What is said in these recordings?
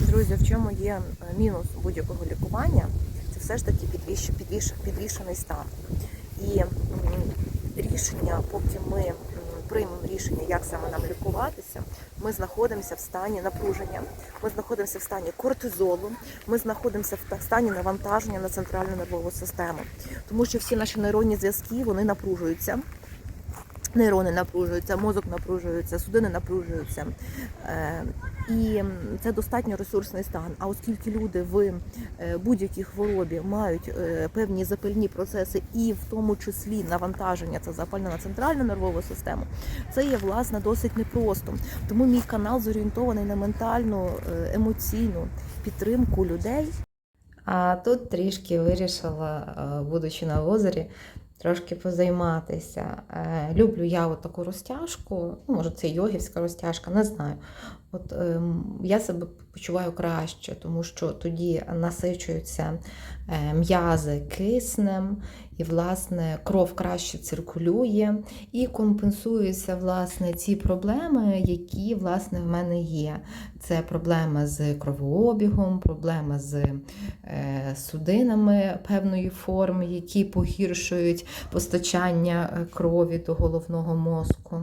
Друзі, в чому є е, мінус будь-якого лікування? Це все ж таки підвіш, підвіш, підвішений стан. І рішення, поки ми приймемо рішення, як саме нам лікуватися, ми знаходимося в стані напруження, ми знаходимося в стані кортизолу, ми знаходимося в стані навантаження на центральну нервову систему, тому що всі наші нейронні зв'язки вони напружуються. Нейрони напружуються, мозок напружується, судини напружуються. Е, І це достатньо ресурсний стан. А оскільки люди в е, будь-якій хворобі мають е, певні запальні процеси, і в тому числі навантаження це запальна на центральну нервову систему, це є власне досить непросто. Тому мій канал зорієнтований на ментальну, емоційну підтримку людей. А тут трішки вирішила, будучи на озері, трошки позайматися. Е, Люблю я от таку розтяжку, ну, може, це йогівська розтяжка, не знаю. От ем, я себе почуваю краще, тому що тоді насичуються е, м'язи киснем, і, власне, кров краще циркулює і компенсуються власне ці проблеми, які власне в мене є. Це проблеми з кровообігом, проблеми з е, судинами певної форми, які погіршують постачання е, крові до головного мозку.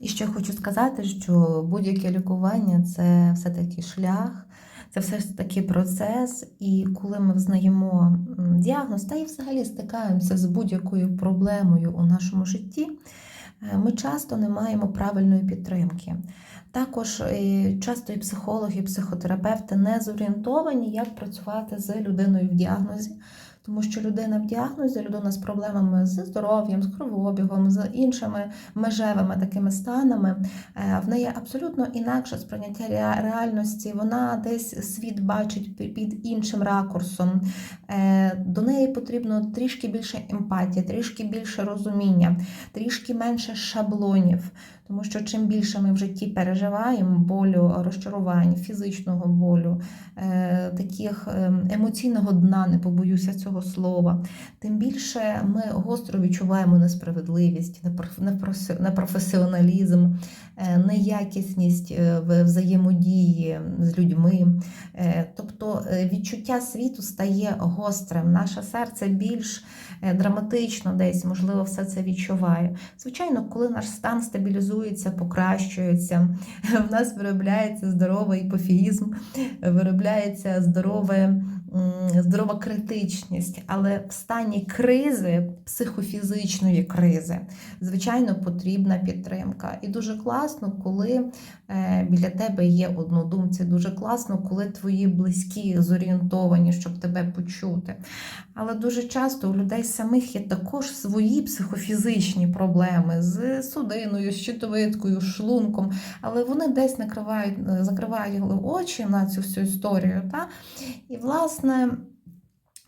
І ще хочу сказати, що будь-яке лікування це все-таки шлях, це все ж таки процес. І коли ми взнаємо діагноз, та й взагалі стикаємося з будь-якою проблемою у нашому житті, е, ми часто не маємо правильної підтримки. Також е, часто і психологи, і психотерапевти не зорієнтовані, як працювати з людиною в діагнозі. Тому що людина в діагнозі, людина з проблемами з здоров'ям, з кровообігом, з іншими межевими такими станами, е, в неї абсолютно інакше сприйняття реальності. Вона десь світ бачить під іншим ракурсом. Е, До неї потрібно трішки більше емпатії, трішки більше розуміння, трішки менше шаблонів. Тому що чим більше ми в житті переживаємо болю, розчарувань, фізичного болю, е, таких ем, емоційного дна, не побоюся цього слова, тим більше ми гостро відчуваємо несправедливість, непрофесіоналізм, е, неякісність е, в взаємодії з людьми. Е, Тобто відчуття світу стає гострим, наше серце більш драматично десь, можливо, все це відчуває. Звичайно, коли наш стан стабілізується, покращується, в нас виробляється здоровий іпофізм, виробляється здорове, здорова критичність, але в стані кризи, психофізичної кризи, звичайно, потрібна підтримка. І дуже класно, коли е, біля тебе є однодумці, дуже класно, коли твої близькі зорієнтовані, щоб тебе почути. Але дуже часто у людей самих є також свої психофізичні проблеми з судиною, з щитовидкою, шлунком, але вони десь накривають, закривають очі на цю всю історію. Та? І, власне,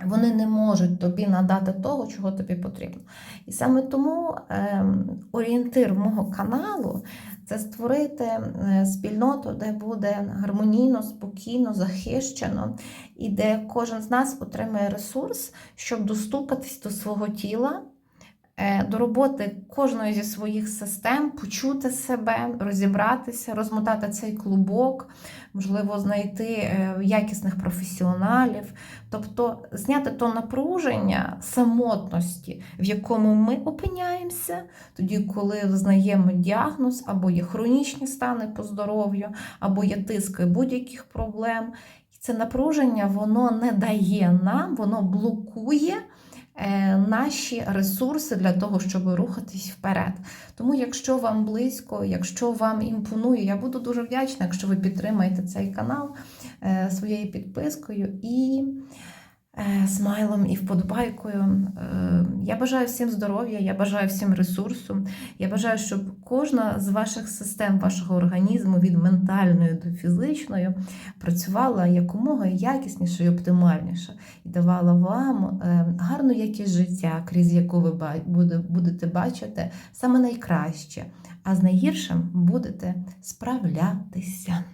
вони не можуть тобі надати того, чого тобі потрібно. І саме тому ем, орієнтир мого каналу це створити е, спільноту, де буде гармонійно, спокійно, захищено, і де кожен з нас отримає ресурс, щоб достукатись до свого тіла. Е, До роботи кожної зі своїх систем, почути себе, розібратися, розмотати цей клубок, можливо, знайти е, якісних професіоналів, тобто зняти то напруження самотності, в якому ми опиняємося, тоді, коли знаємо діагноз, або є хронічні стани по здоров'ю, або є тиск будь-яких проблем. Це напруження воно не дає нам, воно блокує. Е, Наші ресурси для того, щоб рухатись вперед. Тому, якщо вам близько, якщо вам імпонує, я буду дуже вдячна, якщо ви підтримаєте цей канал е, своєю підпискою і смайлом і вподобайкою. Е, Я бажаю всім здоров'я, я бажаю всім ресурсу. Я бажаю, щоб кожна з ваших систем, вашого організму, від ментальної до фізичної, працювала якомога якісніше і оптимальніше, і давала вам е, гарну якість життя, крізь яку ви будете бачити саме найкраще, а з найгіршим будете справлятися.